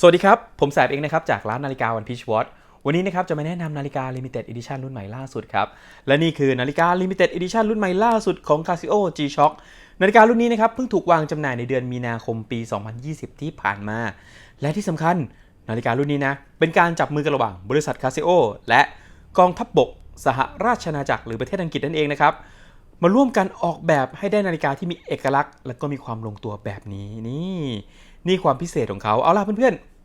สวัสดีครับ ผมแสบเองนะครับ จากร้านนาฬิกาวันพีชวอตวันนี้นะครับจะมาแนะนำนาฬิกา Limited Edition รุ่นใหม่ล่าสุดครับ และนี่คือนาฬิกา Limited Edition รุ่นใหม่ล่าสุดของ Casio G-Shock นาฬิการุ่นนี้นะครับเพิ่งถูกวางจำหน่ายในเดือนมีนาคมปี 2020 ที่ผ่านมา และที่สำคัญนาฬิการุ่นนี้นะเป็นการจับมือกันระหว่างบริษัท Casio และกองทัพบบก สหราชอาณาจักรหรือประเทศอังกฤษนั่นเองนะครับมาร่วมกันออกแบบให้ได้นาฬิกาที่มีเอกลักษณ์ และก็มีความลงตัวแบบนี้นี่นี่ความพิเศษของเขาเอาล่ะเพื่อนๆ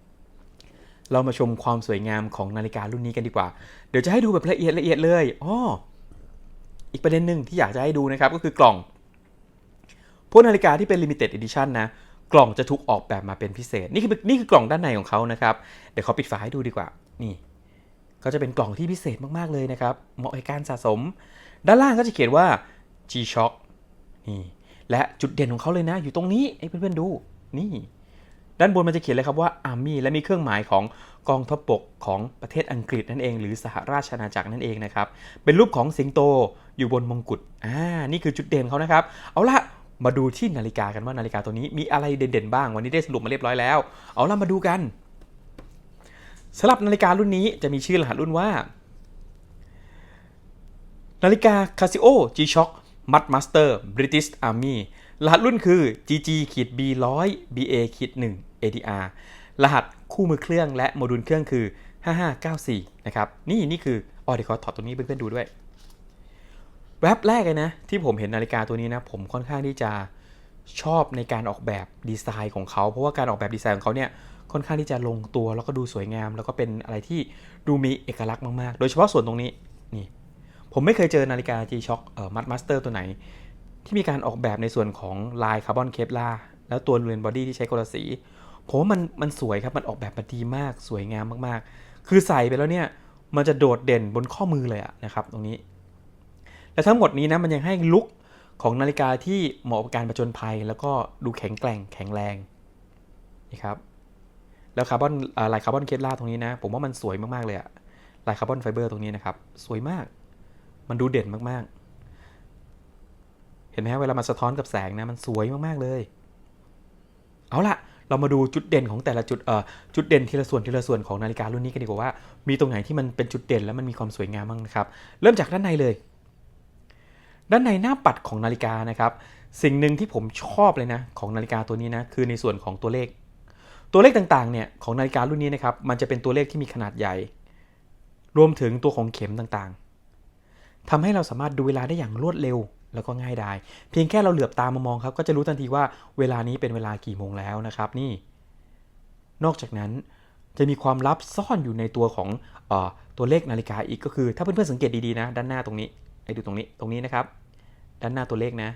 เรามาชมความสวยงามของนาฬิการุ่นนี้กันดีกว่า เดี๋ยวจะให้ดูแบบละเอียดละเอียดเลยอ้ออีกประเด็นหนึ่งที่อยากจะให้ดูนะครับ ก็คือกล่อง พวกนาฬิกาที่เป็น limited edition นะ กล่องจะถูกออกแบบมาเป็นพิเศษ นี่คือนี่คือกล่องด้านในของเขานะครับ เดี๋ยวเขาปิดฝาให้ดูดีกว่า นี่ ก็จะเป็นกล่องที่พิเศษมากๆเลยนะครับ เหมาะกับการสะสม ด้านล่างก็จะเขียนว่า G-Shock นี่ และจุดเด่นของเขาเลยนะ อยู่ตรงนี้ให้เพื่อนๆดู นี่ ด้านบนมันจะเขียนเลยครับว่า Army และมีเครื่องหมายของกองทัพบกของประเทศอังกฤษนั่นเอง หรือสหราชอาณาจักรนั่นเองนะครับ เป็นรูปของสิงโตอยู่บนมงกุฎ อ่า นี่คือจุดเด่นเขานะครับ เอาละมาดูที่นาฬิกากันว่านาฬิกาตัวนี้มีอะไรเด่นๆบ้าง วันนี้ได้สรุปมาเรียบร้อยแล้ว เอาละมาดูกันสำหรับนาฬิการุ่นนี้จะมีชื่อรหัสรุ่นว่า นาฬิกา Casio G-Shock Mud Master British Army รหัสรุ่นคือ GG ขีด B 1 0 0 BA ขีด1 ADR รหัสคู่มือเครื่องและโมดูลเครื่องคือ 5594 นะครับ นี่นี่คืออ๋อเดี๋ยวขอถอดตัวนี้เพื่อนๆดูด้วย แว็บแรกเลยนะ ที่ผมเห็นนาฬิกาตัวนี้นะ ผมค่อนข้างที่จะชอบในการออกแบบดีไซน์ของเขา เพราะว่าการออกแบบดีไซน์ของเขาเนี่ยค่อนข้างที่จะลงตัวแล้วก็ดูสวยงาม แล้วก็เป็นอะไรที่ดูมีเอกลักษณ์มากๆ โดยเฉพาะส่วนตรงนี้นี่ ผมไม่เคยเจอนาฬิกา G-Shock เอ่อ Mud Master ตัวไหน ที่มีการออกแบบในส่วนของลายคาร์บอนเคปลาแล้วตัวเรือนบอดี้ที่ใช้คนละสีผมว่ามันมันสวยครับมันออกแบบมาดีมากสวยงามมากๆ คือใส่ไปแล้วเนี่ยมันจะโดดเด่นบนข้อมือเลยอะนะครับตรงนี้ และทั้งหมดนี้นะมันยังให้ลุคของนาฬิกาที่เหมาะกับการประจนภัย แล้วก็ดูแข็งแกร่งแข็งแรงนี่ครับแล้วคาร์บอนลายคาร์บอนเคปลาตรงนี้นะ ผมว่ามันสวยมากๆเลยอะลายคาร์บอนไฟเบอร์ตรงนี้นะครับ สวยมาก มันดูเด่นมากๆ เห็นไหมเวลามันสะท้อนกับแสงนะมันสวยมากๆเลย เอาล่ะเรามาดูจุดเด่นของแต่ละจุดเอ่อจุดเด่นทีละส่วนทีละส่วนของนาฬิการุ่นนี้กันดีกว่าว่า มีตรงไหนที่มันเป็นจุดเด่นแล้วมันมีความสวยงามบ้างนะครับ เริ่มจากด้านในเลย ด้านในหน้าปัดของนาฬิกานะครับ สิ่งหนึ่งที่ผมชอบเลยนะของนาฬิกาตัวนี้นะคือในส่วนของตัวเลข ตัวเลขต่างๆเนี่ยของนาฬิการุ่นนี้นะครับมันจะเป็นตัวเลขที่มีขนาดใหญ่ รวมถึงตัวของเข็มต่างๆทำให้เราสามารถดูเวลาได้อย่างรวดเร็ว แล้วก็ง่ายดาย เพียงแค่เราเหลือบตามามองครับ ก็จะรู้ทันทีว่าเวลานี้เป็นเวลากี่โมงแล้วนะครับนี่ นอกจากนั้นจะมีความลับซ่อนอยู่ในตัวของออตัวเลขนาฬิกาอีกก็คือ ถ้าเพื่อนๆสังเกตดีๆนะ ด้านหน้าตรงนี้ให้ดูตรงนี้ตรงนี้นะครับ ด้านหน้าตัวเลขนะ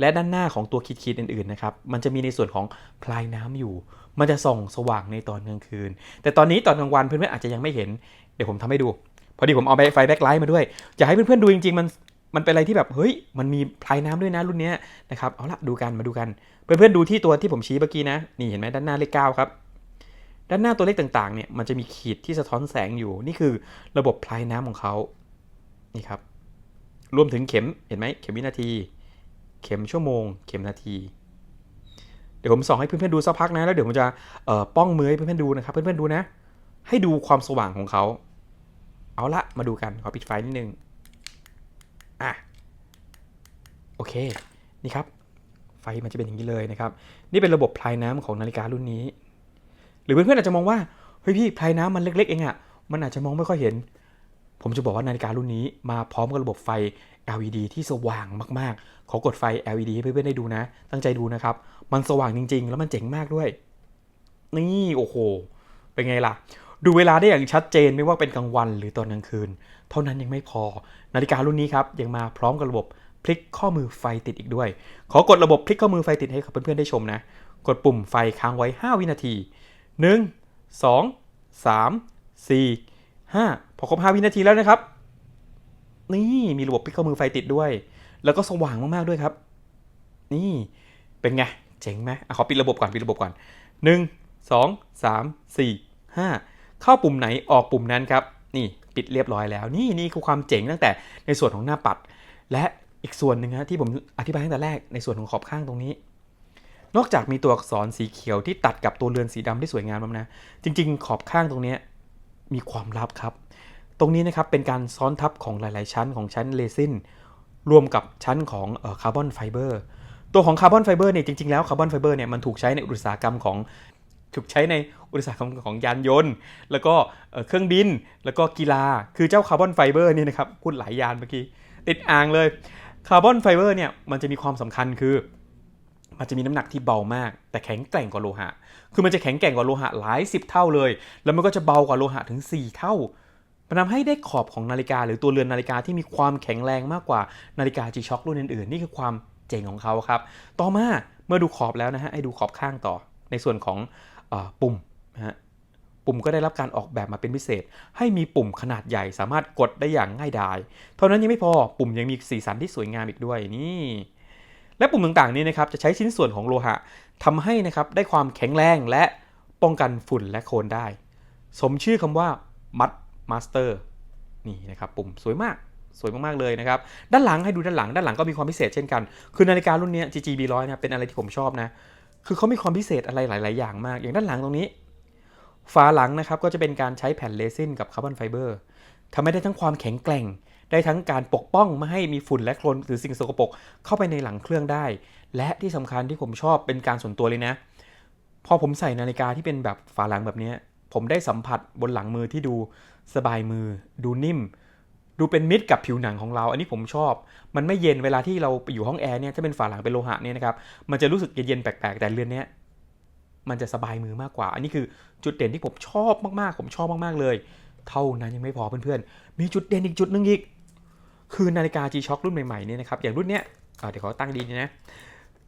และด้านหน้าของตัวขีดๆอื่นๆนะครับมันจะมีในส่วนของพลายน้ำอยู่ มันจะส่องสว่างในตอนกลางคืน แต่ตอนนี้ตอนกลางวันเพื่อนๆอาจจะยังไม่เห็น เดี๋ยวผมทำให้ดู พอดีผมเอาไฟแบ็คไลท์มาด้วยอยากให้เพื่อนๆดูจริงๆมัน มันเป็นอะไรที่แบบเฮ้ยมันมีพลายน้ำด้วยนะรุ่นนี้นะครับเอาละดูกันมาดูกัน เพื่อนๆดูที่ตัวที่ผมชี้เมื่อกี้นะนี่เห็นไหมด้านหน้าเลขเก้าครับด้านหน้าตัวเลขต่างๆเนี่ยมันจะมีขีดที่สะท้อนแสงอยู่นี่คือระบบพลายน้ำของเขานี่ครับรวมถึงเข็มเห็นไหมเข็มวินาที เข็มชั่วโมง เข็มนาที เดี๋ยวผมส่องให้เพื่อนๆดูสักพักนะแล้วเดี๋ยวผมจะป้องมือให้เพื่อนๆดูนะครับเพื่อนๆดูนะ ให้ดูความสว่างของเขาเอาละมาดูกันขอปิดไฟนิดนึง อะโอเคนี่ครับ ไฟมันจะเป็นอย่างนี้เลยนะครับ นี่เป็นระบบพลายน้ำของนาฬิการุ่นนี้ หรือเพื่อนๆอาจจะมองว่าเฮ้ยพี่พลายน้ำมันเล็ก ๆ เองอะมันอาจจะมองไม่ค่อยเห็น ผมจะบอกว่านาฬิการุ่นนี้ มาพร้อมกับระบบไฟ LED ที่สว่างมากๆ ขอกดไฟ LED ให้เพื่อนๆได้ดูนะ ตั้งใจดูนะครับ มันสว่างจริง ๆ แล้วมันเจ๋งมากด้วย นี่โอ้โห เป็นไงล่ะ ดูเวลาได้อย่างชัดเจนไม่ว่าเป็นกลางวันหรือตอนกลางคืน เท่านั้นยังไม่พอ นาฬิการุ่นนี้ครับยังมาพร้อมกับระบบพลิกข้อมือไฟติดอีกด้วย ขอกดระบบพลิกข้อมือไฟติดให้กับเพื่อนๆได้ชมนะ กดปุ่มไฟค้างไว้ 5 วินาที 1 2 3 4 5 พอครบ 5 วินาทีแล้วนะครับ นี่มีระบบพลิกข้อมือไฟติดด้วย แล้วก็สว่างมากๆด้วยครับ นี่เป็นไงเจ๋งไหมอขอปิดระบบก่อนปิดระบบก่อน 1 2 3 4 5 เข้าปุ่มไหนออกปุ่มนั้นครับ นี่ปิดเรียบร้อยแล้ว นี่นี่คือความเจ๋งตั้งแต่ในส่วนของหน้าปัด และอีกส่วนหนึ่งนะที่ผมอธิบายตั้งแต่แรกในส่วนของขอบข้างตรงนี้ นอกจากมีตัวอักษรสีเขียวที่ตัดกับตัวเรือนสีดำที่สวยงามแล้วนะ จริง ๆ ขอบข้างตรงนี้มีความลับครับ ตรงนี้นะครับเป็นการซ้อนทับของหลาย ๆ ชั้นของชั้นเรซินรวมกับชั้นของคาร์บอนไฟเบอร์ตัวของคาร์บอนไฟเบอร์เนี่ยจริง ๆ แล้วคาร์บอนไฟเบอร์เนี่ยมันถูกใช้ในอุตสาหกรรมของ ถูกใช้ในอุตสาหกรรมของยานยนต์ แล้วก็เครื่องบิน แล้วก็กีฬา คือเจ้าคาร์บอนไฟเบอร์นี่นะครับ พูดหลายยานเมื่อกี้ ติดอ่างเลย คาร์บอนไฟเบอร์เนี่ย มันจะมีความสำคัญคือ มันจะมีน้ำหนักที่เบามาก แต่แข็งแกร่งกว่าโลหะ คือมันจะแข็งแกร่งกว่าโลหะหลายสิบเท่าเลย แล้วมันก็จะเบากว่าโลหะถึง 4 เท่ามันทำให้ได้ขอบของนาฬิกา หรือตัวเรือนนาฬิกาที่มีความแข็งแรงมากกว่านาฬิกา G-Shock รุ่นอื่นๆ นี่คือความเจ๋งของเขาครับ ต่อมาเมื่อดูขอบแล้วนะฮะ ให้ดูขอบข้างต่อ ในส่วนของ ปุ่มนะฮะปุ่มก็ได้รับการออกแบบมาเป็นพิเศษ ให้มีปุ่มขนาดใหญ่สามารถกดได้อย่างง่ายดาย เท่านั้นยังไม่พอปุ่มยังมีสีสันที่สวยงามอีกด้วยนี่และปุ่มต่างๆนี้นะครับจะใช้ชิ้นส่วนของโลหะทำให้นะครับได้ความแข็งแรงและป้องกันฝุ่นและโคลนได้ สมชื่อคำว่ามัดมาสเตอร์นี่นะครับปุ่มสวยมากสวยมาก ๆ เลยนะครับ ด้านหลังให้ดูด้านหลัง ด้านหลังก็มีความพิเศษเช่นกัน คือนาฬิการุ่นนี้ GGB 100นะเป็นอะไรที่ผมชอบนะ คือเขามีความพิเศษอะไรหลาย ๆ อย่างมาก อย่างด้านหลังตรงนี้ ฝาหลังนะครับก็จะเป็นการใช้แผ่นเรซินกับคาร์บอนไฟเบอร์ทำให้ได้ทั้งความแข็งแกร่ง ได้ทั้งการปกป้องไม่ให้มีฝุ่นและโคลนหรือสิ่งสกปรกเข้าไปในหลังเครื่องได้ และที่สำคัญที่ผมชอบเป็นการส่วนตัวเลยนะ พอผมใส่นาฬิกาที่เป็นแบบฝาหลังแบบนี้ ผมได้สัมผัสบนหลังมือที่ดูสบายมือ ดูนิ่ม ดูเป็นมิตรกับผิวหนังของเรา อันนี้ผมชอบ มันไม่เย็นเวลาที่เราไปอยู่ห้องแอร์เนี่ยถ้าเป็นฝาหลังเป็นโลหะเนี่ยนะครับมันจะรู้สึกเย็นๆแปลกๆ แต่เรือนเนี้ยมันจะสบายมือมากกว่า อันนี้คือจุดเด่นที่ผมชอบมากๆ ผมชอบมากๆเลย เท่านั้นยังไม่พอเพื่อนๆ มีจุดเด่นอีกจุดหนึงอีก คือนาฬิกา G-Shock รุ่นใหม่ๆเนี่ยนะครับ อย่างรุ่นเนี้ยเดี๋ยวเขาตั้งดีนะ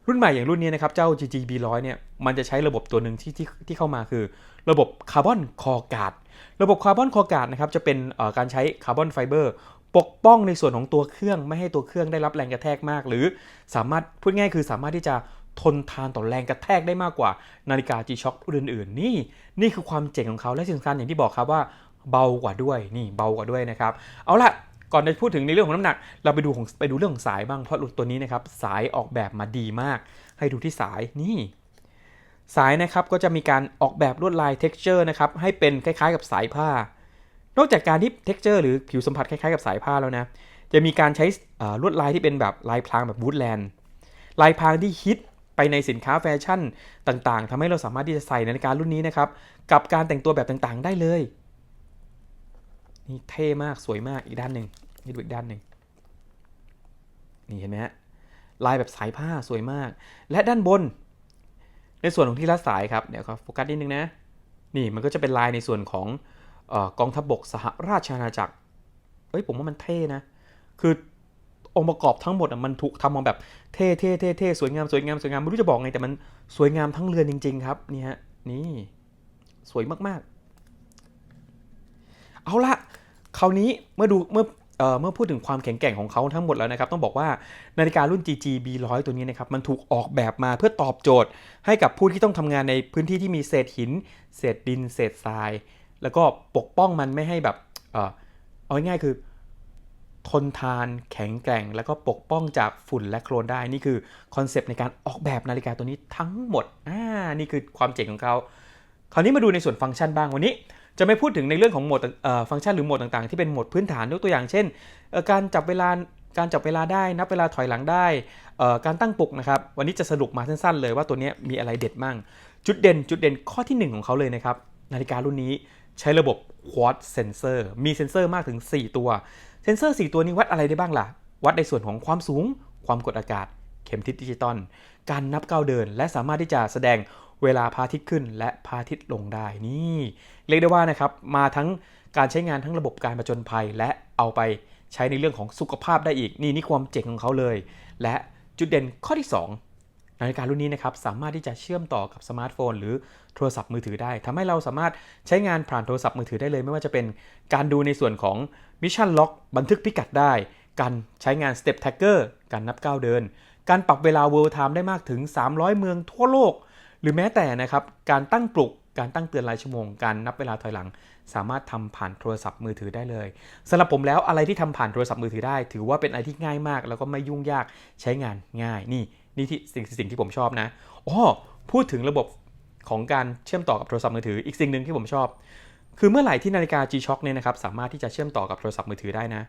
รุ่นใหม่อย่างรุ่นนี้นะครับ เจ้า GGB 100เนี่ยมันจะใช้ระบบตัวหนึ่งที่ที่ที่เข้ามาคือ ระบบคาร์บอนคอการ์ดระบบคาร์บอนคอการ์ดนะครับจะเป็นการใช้คาร์บอนไฟเบอร์ปกป้องในส่วนของตัวเครื่องไม่ให้ตัวเครื่องได้รับแรงกระแทกมาก หรือสามารถพูดง่ายคือสามารถที่จะทนทานต่อแรงกระแทกได้มากกว่านาฬิกา G-Shock รุ่นอื่นๆ นี่นี่คือความเจ๋งของเขาและสิ่งสำคัญอย่างที่บอกครับว่าเบากว่าด้วยนี่เบากว่าด้วยนะครับ เอาละ ก่อนจะพูดถึงในเรื่องของน้ำหนัก เราไปดูของไปดูเรื่องของสายบ้างเพราะตัวนี้นะครับสายออกแบบมาดีมาก ให้ดูที่สายนี่ สายนะครับก็จะมีการออกแบบลวดลาย texture นะครับให้เป็นคล้ายๆ กับสายผ้า นอกจากการที่ texture หรือผิวสัมผัสคล้ายๆกับสายผ้าแล้วนะจะมีการใช้ลวดลายที่เป็นแบบลายพรางแบบวูดแลนด์ลายพรางที่ฮิตไปในสินค้าแฟชั่นต่างๆทำให้เราสามารถที่จะใส่นาฬิการุ่นนี้นะครับกับการแต่งตัวแบบต่างๆ ได้เลย นี่เท่มากสวยมากอีกด้านหนึ่งนี่ดูอีกด้านหนึ่งนี่เห็นไหมฮะลายแบบสายผ้าสวยมาก และด้านบน ในส่วนของที่รัดสายครับเดี๋ยวขอโฟกัสนิดนึงนะนี่มันก็จะเป็นลายในส่วนของออกองทัพบกสหราชอาณาจักรเอ้ยผมว่ามันเท่นะ คือองค์ประกอบทั้งหมดอะมันถูกทำมาแบบเท่เท่เท่เท่สวยงามสวยงามสวยงามไม่รู้จะบอกไงแต่มันสวยงามทั้งเรือนจริง ๆ ครับนี่ฮะนี่สวยมากๆ เอาละ คราวนี้เมื่อดูเมื่อเออเมื่อพูดถึงความแข็งแกร่งของเขาทั้งหมดแล้วนะครับ ต้องบอกว่านาฬิการุ่น GG B100 ตัวนี้นะครับ มันถูกออกแบบมาเพื่อตอบโจทย์ ให้กับผู้ที่ต้องทำงานในพื้นที่ที่มีเศษหิน เศษดิน เศษทราย แล้วก็ปกป้องมันไม่ให้แบบเออเอาง่ายๆคือ ทนทานแข็งแกร่ง แล้วก็ปกป้องจากฝุ่นและโคลนได้นี่คือคอนเซปต์ในการออกแบบนาฬิกาตัวนี้ทั้งหมดอ่านี่คือความเจ๋งของเขาคราวนี้มาดูในส่วนฟังก์ชันบ้างวันนี้ จะไม่พูดถึงในเรื่องของโหมดฟังก์ชันหรือโหมดต่างๆ ที่เป็นโหมดพื้นฐานยกตัวอย่างเช่น การจับเวลาการจับเวลาได้นับเวลาถอยหลังได้ การตั้งปลุกนะครับ วันนี้จะสรุปมาสั้นๆ เลยว่าตัวนี้มีอะไรเด็ดมั่ง จุดเด่นจุดเด่นข้อที่หนึ่งของเขาเลยนะครับ นาฬิการุ่นนี้ใช้ระบบ Quad Sensor มีเซนเซอร์มากถึง 4 ตัว เซนเซอร์ 4 ตัวนี้วัดอะไรได้บ้างล่ะ วัดในส่วนของความสูง ความกดอากาศ เข็มทิศดิจิตอล การนับก้าวเดิน และสามารถที่จะแสดง เวลาพระอาทิตย์ขึ้น และพระอาทิตย์ลงได้นี่เรียกได้ว่านะครับมาทั้งการใช้งานทั้งระบบการประจนภัย และเอาไปใช้ในเรื่องของสุขภาพได้อีกนี่นี่ความเจ๋งของเขาเลย และจุดเด่นข้อที่ 2 นาฬิการุ่นนี้นะครับสามารถที่จะเชื่อมต่อกับสมาร์ทโฟน หรือโทรศัพท์มือถือได้ทำให้เราสามารถใช้งานผ่านโทรศัพท์มือถือได้เลย ไม่ว่าจะเป็นการดูในส่วนของ Mission Lock บันทึกพิกัดได้ การใช้งาน Step Tracker การนับก้าวเดิน การปรับเวลา World Time ได้มากถึง 300 เมืองทั่วโลก หรือแม้แต่นะครับการตั้งปลุกการตั้งเตือนรายชั่วโมงการนับเวลาถอยหลัง สามารถทำผ่านโทรศัพท์มือถือได้เลยสำหรับผมแล้วอะไรที่ทำผ่านโทรศัพท์มือถือได้ ถือว่าเป็นอะไรที่ง่ายมาก แล้วก็ไม่ยุ่งยากใช้งานง่าย นี่นี่ที่สิ่งสิ่งที่ผมชอบนะอ๋อพูดถึงระบบของการเชื่อมต่อกับโทรศัพท์มือถืออีกสิ่งหนึ่งที่ผมชอบ คือเมื่อไหร่ที่นาฬิกา G-Shock เนี่ยนะครับสามารถที่จะเชื่อมต่อกับโทรศัพท์มือถือได้นะ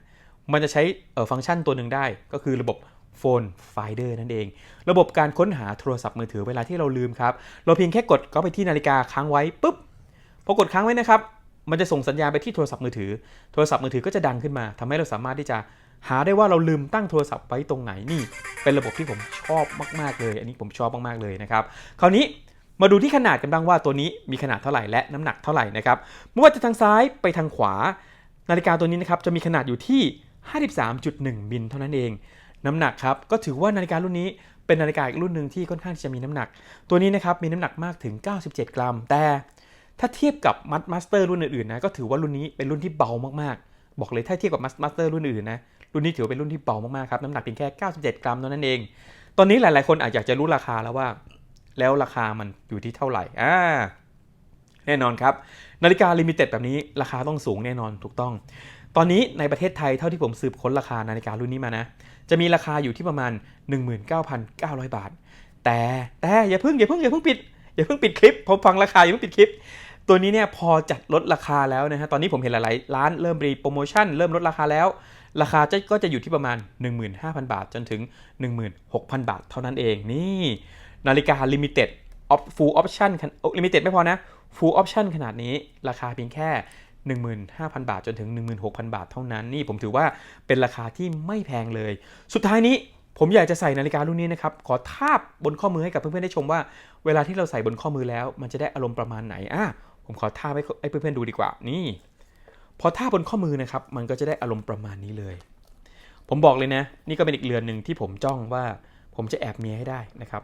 มันจะใช้เอ่อฟังก์ชันตัวหนึ่งได้ ก็คือระบบ Phone Finder นั่นเอง ระบบการค้นหาโทรศัพท์มือถือเวลาที่เราลืมครับ เราเพียงแค่กดเข้าไปที่นาฬิกาค้างไว้ปุ๊บพอกดค้างไว้นะครับ มันจะส่งสัญญาณไปที่โทรศัพท์มือถือ โทรศัพท์มือถือก็จะดังขึ้นมาทำให้เราสามารถที่จะหาได้ว่าเราลืมตั้งโทรศัพท์ไว้ตรงไหนนี่ เป็นระบบที่ผมชอบมากๆเลย อันนี้ผมชอบมากๆเลยนะครับ คราวนี้มาดูที่ขนาดกันบ้างว่าตัวนี้มีขนาดเท่าไหร่และน้ำหนักเท่าไหร่นะครับไม่ว่าจะทางซ้ายไปทางขวา นาฬิกาตัวนี้นะครับจะมีขนาดอยู่ที่ 53.1 มิลเท่านั้นเอง น้ำหนักครับก็ถือว่านาฬิการุ่นนี้เป็นนาฬิกาอีกรุ่นหนึ่งที่ค่อนข้างจะมีน้ำหนัก ตัวนี้นะครับมีน้ำหนักมากถึง 97 กรัม แต่ถ้าเทียบกับมัดมาสเตอร์รุ่นอื่นๆนะก็ถือว่ารุ่นนี้เป็นรุ่นที่เบามากๆ บอกเลยถ้าเทียบกับมัดมาสเตอร์รุ่นอื่นนะรุ่นนี้ถือว่าเป็นรุ่นที่เบามากๆครับน้ำหนักเพียงแค่ 97 กรัมเท่านั้นเอง ตอนนี้หลายๆ คนอาจอยากจะรู้ราคาแล้วว่า แล้วราคามันอยู่ที่เท่าไหร่อ่าแน่นอนครับนาฬิกาลิมิเต็ดแบบนี้ราคาต้องสูงแน่นอนถูกต้อง ตอนนี้ในประเทศไทยเท่าที่ผมสืบค้นราคานาฬิการุ่นนี้มานะ จะมีราคาอยู่ที่ประมาณ 19,900 บาท แต่แต่อย่าเพิ่งอย่าเพิ่งอย่าเพิ่งปิดอย่าเพิ่งปิดคลิปผมฟังราคาอย่าเพิ่งปิดคลิป ตัวนี้เนี่ยพอจัดลดราคาแล้วนะฮะตอนนี้ผมเห็นหลายร้านเริ่มรีโปรโมชั่นเริ่มลดราคาแล้ว ราคาจะก็จะอยู่ที่ประมาณ 15,000 บาทจนถึง 16,000 บาทเท่านั้นเองนี่นาฬิกาลิมิเต็ดออฟฟูลออปชั่นลิมิเต็ดไม่พอนะฟูลออปชั่นขนาดนี้ราคาเพียงแค่ 15,000 บาทจนถึง 16,000 บาทเท่านั้นนี่ผมถือว่าเป็นราคาที่ไม่แพงเลย สุดท้ายนี้ผมอยากจะใส่นาฬิการุ่นนี้นะครับ ขอทาบบนข้อมือให้กับเพื่อนๆได้ชมว่า เวลาที่เราใส่บนข้อมือแล้ว มันจะได้อารมณ์ประมาณไหนอะผมขอทาบให้ให้เพื่อนๆดูดีกว่านี่พอทาบบนข้อมือนะครับมันก็จะได้อารมณ์ประมาณนี้เลย ผมบอกเลยนะ นี่ก็เป็นอีกเรือนหนึ่งที่ผมจ้องว่าผมจะแอบเมียให้ได้นะครับ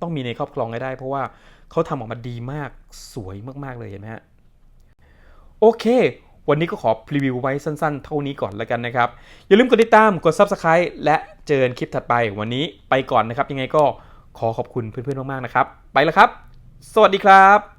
ต้องมีในครอบครองให้ได้ เพราะว่าเขาทำออกมาดีมากสวยมากๆเลยเห็นไหมฮะ โอเค วันนี้ก็ขอพรีวิวไว้สั้นๆ เท่านี้ก่อนแล้วกันนะครับ อย่าลืมกดติดตาม กด Subscribe และเจอกันคลิปถัดไปวันนี้ไปก่อนนะครับ ยังไงก็ขอขอบคุณเพื่อนๆมากๆนะครับ ไปแล้วครับ สวัสดีครับ